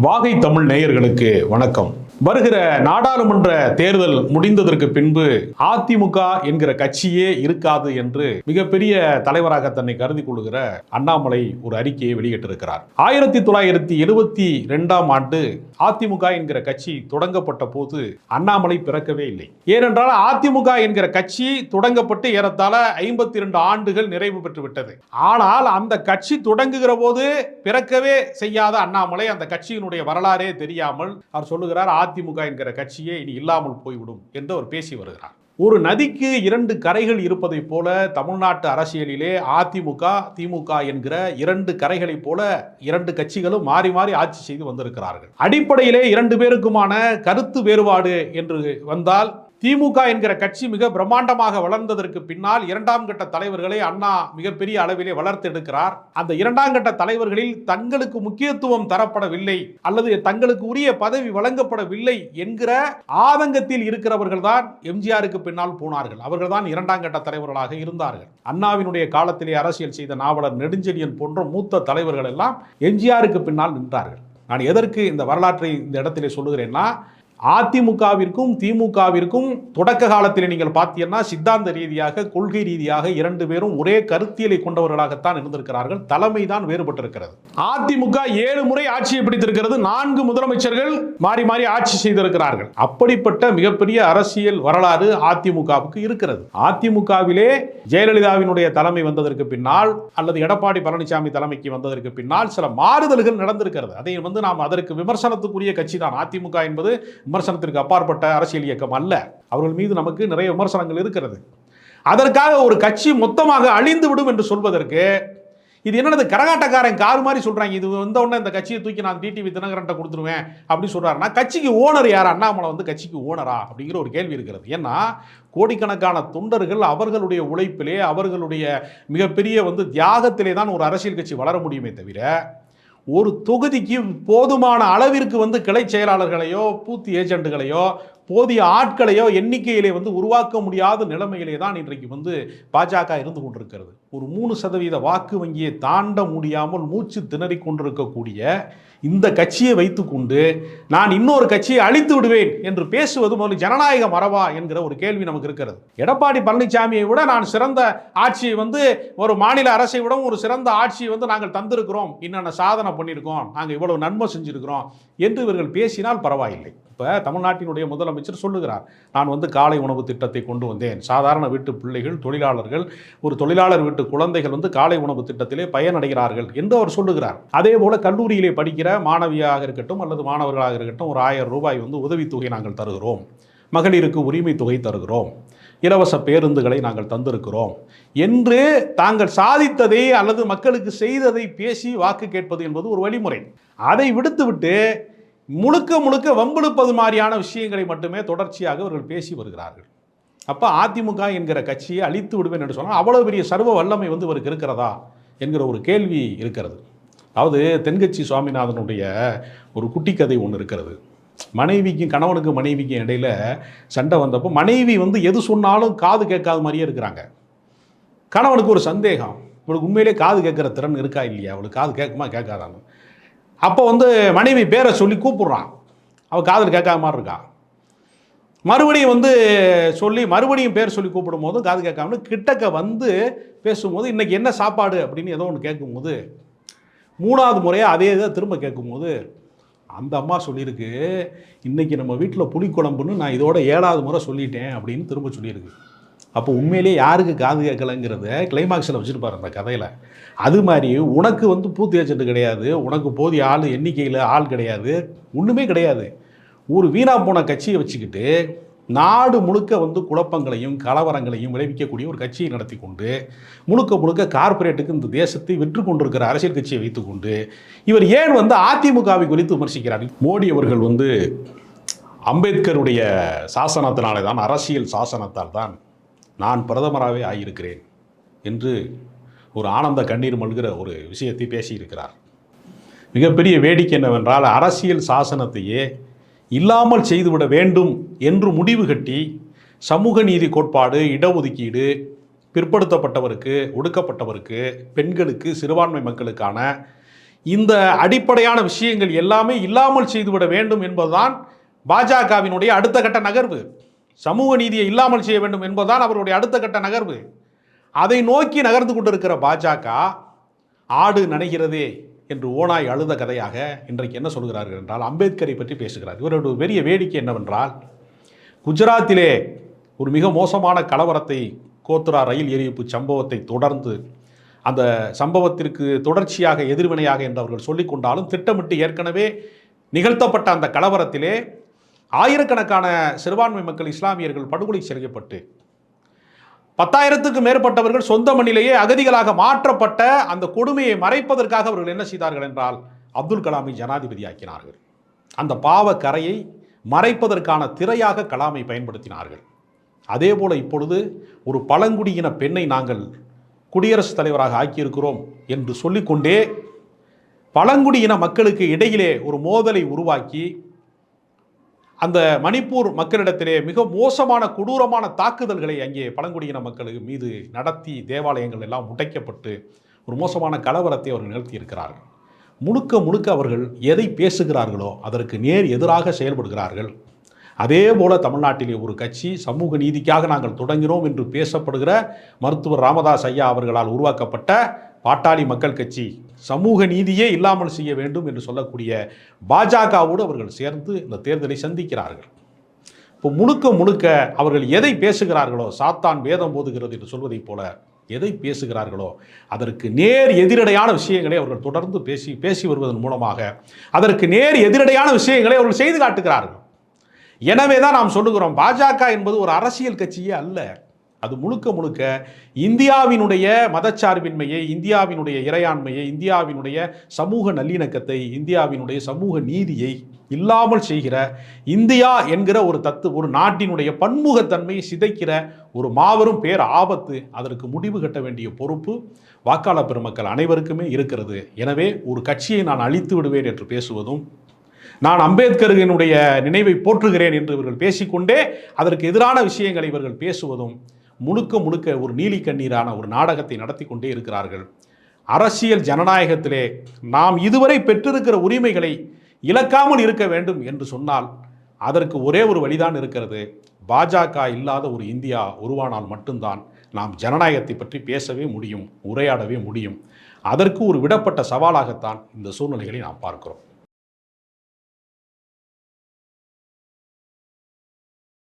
வாகை தமிழ் நேயர்களுக்கு வணக்கம். வருகிற நாடாளுமன்ற தேர்தல் முடிந்ததற்கு பின்பு அதிமுக என்கிற கட்சியே இருக்காது என்று மிகப்பெரிய தலைவராக தன்னை கருதி கொள்கிற அண்ணாமலை ஒரு அறிக்கையை வெளியிட்டிருக்கிறார். ஆயிரத்தி தொள்ளாயிரத்தி எழுபத்தி ரெண்டாம் ஆண்டு அதிமுக என்கிற கட்சி தொடங்கப்பட்ட போது அண்ணாமலை பிறக்கவே இல்லை. ஏனென்றால் அதிமுக என்கிற கட்சி தொடங்கப்பட்டு ஏறத்தாழ ஐம்பத்தி இரண்டு ஆண்டுகள் நிறைவு பெற்று விட்டது ஆனால் அந்த கட்சி தொடங்குகிற போது பிறக்கவே செய்யாத அண்ணாமலை அந்த கட்சியினுடைய வரலாறே தெரியாமல் அவர் சொல்லுகிறார் அதிமுக என்கிற கட்சியே இனி இல்லாமல் போய்விடும் என்று அவர் பேசி வருகிறார். ஒரு நதிக்கு இரண்டு கரைகள் இருப்பதைப் போல தமிழ்நாட்டு அரசியலிலே அதிமுக திமுக என்கிற இரண்டு கரைகளைப் போல இரண்டு கட்சிகளும் மாறி மாறி ஆட்சி செய்து வந்திருக்கிறார்கள். அடிப்படையிலே இரண்டு பேருக்குமான கருத்து வேறுபாடு என்று வந்தால் திமுக என்கிற கட்சி மிக பிரம்மாண்டமாக வளர்ந்ததற்கு பின்னால் இரண்டாம் கட்ட தலைவர்களை அண்ணா மிகப்பெரிய அளவிலே வளர்த்தெடுக்கிறார் அந்த இரண்டாம் கட்ட தலைவர்களில் தங்களுக்கு முக்கியத்துவம் தரப்படவில்லை அல்லது தங்களுக்கு உரிய பதவி வழங்கப்படவில்லை என்கிற ஆதங்கத்தில் இருக்கிறவர்கள் தான் எம்ஜிஆருக்கு பின்னால் போனார்கள். அவர்கள் தான் இரண்டாம் கட்ட தலைவர்களாக இருந்தார்கள். அண்ணாவினுடைய காலத்திலே அரசியல் செய்த நாவலர் நெடுஞ்செழியன் போன்ற மூத்த தலைவர்கள் எல்லாம் எம்ஜிஆருக்கு பின்னால் நின்றார்கள். நான் எதற்கு இந்த வரலாற்றை இந்த இடத்திலே சொல்லுகிறேன்னா அதிமுகவிற்கும் திமுகவிற்கும் தொடக்க காலத்தில் நீங்கள் பார்த்தீங்கன்னா சித்தாந்த ரீதியாக கொள்கை ரீதியாக இரண்டு பேரும் ஒரே கருத்தியலை கொண்டவர்களாகத்தான் இருந்திருக்கிறார்கள். தலைமை தான் வேறுபட்டிருக்கிறது. அதிமுக ஏழு முறை ஆட்சியை பிடித்திருக்கிறது. நான்கு முதலமைச்சர்கள் மாறி மாறி ஆட்சி செய்திருக்கிறார்கள். அப்படிப்பட்ட மிகப்பெரிய அரசியல் வரலாறு அதிமுகவுக்கு இருக்கிறது. அதிமுகவிலே ஜெயலலிதாவினுடைய தலைமை வந்ததற்கு பின்னால் அல்லது எடப்பாடி பழனிசாமி தலைமைக்கு வந்ததற்கு பின்னால் சில மாறுதல்கள் நடந்திருக்கிறது. அதை வந்து நாம் அதற்கு விமர்சனத்துக்குரிய கட்சி தான் அதிமுக என்பது விமர்சனத்திற்கு அப்பாற்பட்ட அரசியல் இயக்கம் அல்ல. அவர்கள் மீது நமக்கு நிறைய விமர்சனங்கள் இருக்கிறது. அதற்காக ஒரு கட்சி மொத்தமாக அழிந்து விடும் என்று சொல்வதற்கு இது என்னது கரகாட்டக்காரன் கார் மாதிரி சொல்றாங்க. இது வந்த உடனே இந்த கட்சியை தூக்கி நான் டிடிவி தினகரன்ட்ட கொடுத்துருவேன் அப்படின்னு சொல்றாருன்னா கட்சிக்கு ஓனர் யார்? அண்ணாமலை வந்து கட்சிக்கு ஓனரா அப்படிங்கிற ஒரு கேள்வி இருக்கிறது. ஏன்னா கோடிக்கணக்கான தொண்டர்கள் அவர்களுடைய உழைப்பிலே அவர்களுடைய மிகப்பெரிய வந்து தியாகத்திலே தான் ஒரு அரசியல் கட்சி வளர முடியுமே தவிர ஒரு தொகுதிக்கு போதுமான அளவிற்கு வந்து கிளை செயலாளர்களையோ பூத்தி ஏஜென்ட்டுகளையோ போதிய ஆட்களையோ எண்ணிக்கையிலே வந்து உருவாக்க முடியாத நிலைமையிலே தான் இன்றைக்கு வந்து பாஜக இருந்து கொண்டிருக்கிறது. ஒரு மூணு சதவீத வாக்கு வங்கியை தாண்ட முடியாமல் மூச்சு திணறி கொண்டிருக்கக்கூடிய இந்த கட்சியை வைத்துக்கொண்டு நான் இன்னொரு கட்சியை அழித்து விடுவேன் என்று பேசுவது முதல்ல ஜனநாயக மரபா என்கிற ஒரு கேள்வி நமக்கு இருக்கிறது. எடப்பாடி பழனிசாமியை விட நான் சிறந்த ஆட்சியை வந்து ஒரு மாநில அரசை விட ஒரு சிறந்த ஆட்சியை வந்து நாங்கள் தந்திருக்கிறோம். என்னென்ன சாதனை பண்ணியிருக்கோம். நாங்கள் இவ்வளவு நன்மை செஞ்சிருக்கிறோம். என்று இவர்கள் பேசினால் பரவாயில்லை. இப்போ தமிழ்நாட்டினுடைய முதலமைச்சர் சொல்லுகிறார் நான் வந்து காலை உணவு திட்டத்தை கொண்டு வந்தேன். சாதாரண வீட்டு பிள்ளைகள் தொழிலாளர்கள் ஒரு தொழிலாளர் வீட்டு குழந்தைகள் வந்து காலை உணவு திட்டத்திலே பயனடைகிறார்கள். என்று அவர் சொல்லுகிறார். அதே போல் கல்லூரியிலே படிக்கிற மாணவியாக இருக்கட்டும் அல்லது மாணவர்களாக இருக்கட்டும் ஒரு ஆயிரம் ரூபாய் வந்து உதவித்தொகை நாங்கள் தருகிறோம். மகளிருக்கு உரிமை தொகை தருகிறோம். இலவச பேருந்துகளை நாங்கள் தந்திருக்கிறோம். என்று தாங்கள் சாதித்ததை அல்லது மக்களுக்கு செய்ததை பேசி வாக்கு கேட்பது என்பது ஒரு வழிமுறை. அதை விடுத்துவிட்டு முழுக்க முழுக்க வம்பிழுப்பது மாதிரியான விஷயங்களை மட்டுமே தொடர்ச்சியாக அவர்கள் பேசி வருகிறார்கள். அப்போ அதிமுக என்கிற கட்சியை அழித்து விடுவேன் என்று சொன்னால் அவ்வளோ பெரிய சர்வ வல்லமை வந்து இவருக்கு இருக்கிறதா என்கிற ஒரு கேள்வி இருக்கிறது. அதாவது தென்கட்சி சுவாமிநாதனுடைய ஒரு குட்டி கதை ஒன்று இருக்கிறது. மனைவிக்கும் கணவனுக்கும் மனைவிக்கும் இடையில சண்டை வந்தப்போ மனைவி வந்து எது சொன்னாலும் காது கேட்காத மாதிரியே இருக்கிறாங்க. கணவனுக்கு ஒரு சந்தேகம். இவளுக்கு உண்மையிலே காது கேட்குற திறன் இருக்கா இல்லையா? அவளுக்கு காது கேட்குமா கேட்காதான்னு. அப்போ வந்து மனைவி பேரை சொல்லி கூப்பிடுறான். அவள் காதல் கேட்காத மாதிரி இருக்கா? மறுபடியும் வந்து சொல்லி மறுபடியும் பேர் சொல்லி கூப்பிடும் போதும் காது கேட்காமனு கிட்டக்க வந்து பேசும்போது இன்றைக்கி என்ன சாப்பாடு? அப்படின்னு ஏதோ ஒன்று கேட்கும்போது மூணாவது முறையாக அதே இதை திரும்ப கேட்கும்போது அந்த அம்மா சொல்லியிருக்கு இன்றைக்கி நம்ம வீட்டில் புளிக்குழம்புன்னு நான் இதோட ஏழாவது முறை சொல்லிட்டேன் அப்படின்னு திரும்ப சொல்லியிருக்கு. அப்போ உண்மையிலேயே யாருக்கு காது கேட்கலங்கிறத கிளைமாக்ஸில் வச்சுருப்பார் அந்த கதையில். அது மாதிரி உனக்கு வந்து பூத்து ஏஜென்ட் கிடையாது உனக்கு போதிய ஆள் எண்ணிக்கையில் ஆள் கிடையாது ஒன்றுமே கிடையாது. ஒரு வீணாக போன கட்சியை வச்சுக்கிட்டு நாடு முழுக்க வந்து குழப்பங்களையும் கலவரங்களையும் விளைவிக்கக்கூடிய ஒரு கட்சியை நடத்தி கொண்டு முழுக்க முழுக்க கார்ப்பரேட்டுக்கு இந்த தேசத்தை வெற்றி கொண்டிருக்கிற அரசியல் கட்சியை வைத்துக்கொண்டு இவர் ஏன் வந்து அதிமுகவை குறித்து விமர்சிக்கிறார்? மோடி அவர்கள் வந்து அம்பேத்கருடைய சாசனத்தினாலே தான் அரசியல் சாசனத்தால் தான் நான் பிரதமராகவே ஆகியிருக்கிறேன் என்று ஒரு ஆனந்த கண்ணீர் மல்கிற ஒரு விஷயத்தை பேசியிருக்கிறார். மிகப்பெரிய வேடிக்கை என்னவென்றால் அரசியல் சாசனத்தையே இல்லாமல் செய்துவிட வேண்டும் என்று முடிவு கட்டி சமூக நீதி கோட்பாடு இடஒதுக்கீடு பிற்படுத்தப்பட்டவருக்கு ஒடுக்கப்பட்டவருக்கு பெண்களுக்கு சிறுபான்மை மக்களுக்கான இந்த அடிப்படையான விஷயங்கள் எல்லாமே இல்லாமல் செய்துவிட வேண்டும் என்பதுதான் பாஜகவினுடைய அடுத்த கட்ட நகர்வு. சமூக நீதியை இல்லாமல் செய்ய வேண்டும் என்பதுதான் அவருடைய அடுத்த கட்ட நகர்வு. அதை நோக்கி நகர்ந்து கொண்டிருக்கிற பாஜக ஆடு நனைகிறதே என்று ஓனாய் அழுத கதையாக இன்றைக்கு என்ன சொல்கிறார்கள் என்றால் அம்பேத்கரை பற்றி பேசுகிறார். இவருடைய பெரிய வேடிக்கை என்னவென்றால் குஜராத்திலே ஒரு மிக மோசமான கலவரத்தை கோத்ரா ரயில் எரிப்பு சம்பவத்தை தொடர்ந்து அந்த சம்பவத்திற்கு தொடர்ச்சியாக எதிர்வினையாக என்று அவர்கள் சொல்லிக்கொண்டாலும் திட்டமிட்டு ஏற்கனவே நிகழ்த்தப்பட்ட அந்த கலவரத்திலே ஆயிரக்கணக்கான சிறுபான்மை மக்கள் இஸ்லாமியர்கள் படுகொலை செய்யப்பட்டு பத்தாயிரத்துக்கு மேற்பட்டவர்கள் சொந்த மண்ணிலேயே அகதிகளாக மாற்றப்பட்ட அந்த கொடுமையை மறைப்பதற்காக அவர்கள் என்ன செய்தார்கள் என்றால் அப்துல் கலாமை ஜனாதிபதி ஆக்கினார்கள் அந்த பாவ கரையை மறைப்பதற்கான திரையாக கலாமை பயன்படுத்தினார்கள். அதே போல் இப்பொழுது ஒரு பழங்குடியின பெண்ணை நாங்கள் குடியரசுத் தலைவராக ஆக்கியிருக்கிறோம் என்று சொல்லிக்கொண்டே பழங்குடியின மக்களுக்கு இடையிலே ஒரு மோதலை உருவாக்கி அந்த மணிப்பூர் மக்களிடத்திலே மிக மோசமான கொடூரமான தாக்குதல்களை அங்கே பழங்குடியின மக்கள் மீது நடத்தி தேவாலயங்கள் எல்லாம் உடைக்கப்பட்டு ஒரு மோசமான கலவரத்தை அவர்கள் நிகழ்த்தியிருக்கிறார்கள். முழுக்க முழுக்க அவர்கள் எதை பேசுகிறார்களோ அதற்கு நேர் எதிராக செயல்படுகிறார்கள். அதே போல தமிழ்நாட்டிலே ஒரு கட்சி சமூக நீதிக்காக நாங்கள் தொடங்கினோம் என்று பேசப்படுகிற மருத்துவர் ராமதாஸ் ஐயா அவர்களால் உருவாக்கப்பட்ட பாட்டாளி மக்கள் கட்சி சமூக நீதியே இல்லாமல் செய்ய வேண்டும் என்று சொல்லக்கூடிய பாஜகவோடு அவர்கள் சேர்ந்து இந்த தேர்தலை சந்திக்கிறார்கள். இப்போ முழுக்க முழுக்க அவர்கள் எதை பேசுகிறார்களோ சாத்தான் வேதம் போதுகிறது என்று சொல்வதைப் போல எதை பேசுகிறார்களோ அதற்கு நேர் எதிரடையான விஷயங்களை அவர்கள் தொடர்ந்து பேசி பேசி வருவதன் மூலமாக அதற்கு நேர் எதிரடையான விஷயங்களை அவர்கள் செய்து காட்டுகிறார்கள். எனவே தான் நாம் சொல்லுகிறோம் பாஜக என்பது ஒரு அரசியல் கட்சியே அல்ல. அது முழுக்க முழுக்க இந்தியாவினுடைய மதச்சார்பின்மையை இந்தியாவினுடைய இறையாண்மையை இந்தியாவினுடைய சமூக நல்லிணக்கத்தை இந்தியாவினுடைய சமூக நீதியை இல்லாமல் செய்கிற இந்தியா என்கிற ஒரு தத்து ஒரு நாட்டினுடைய பன்முகத்தன்மையை சிதைக்கிற ஒரு மாபெரும் பேர் ஆபத்து அதற்கு முடிவு கட்ட வேண்டிய பொறுப்பு வாக்காளர் பெருமக்கள் அனைவருக்குமே இருக்கிறது. எனவே ஒரு கட்சியை நான் அழித்து விடுவேன் என்று பேசுவதும் நான் அம்பேத்கரினுடைய நினைவை போற்றுகிறேன் என்று இவர்கள் பேசிக்கொண்டே அதற்கு எதிரான விஷயங்களை இவர்கள் பேசுவதும் முழுக்க முழுக்க ஒரு நீலி கண்ணீரான ஒரு நாடகத்தை நடத்தி கொண்டே இருக்கிறார்கள். அரசியல் ஜனநாயகத்திலே நாம் இதுவரை பெற்றிருக்கிற உரிமைகளை இழக்காமல் இருக்க வேண்டும் என்று சொன்னால் அதற்கு ஒரே ஒரு வழிதான் இருக்கிறது. பாஜக இல்லாத ஒரு இந்தியா உருவானால் மட்டும்தான் நாம் ஜனநாயகத்தை பற்றி பேசவே முடியும் உரையாடவே முடியும். அதற்கு ஒரு விடப்பட்ட சவாலாகத்தான் இந்த சூழ்நிலைகளை நாம் பார்க்கிறோம்.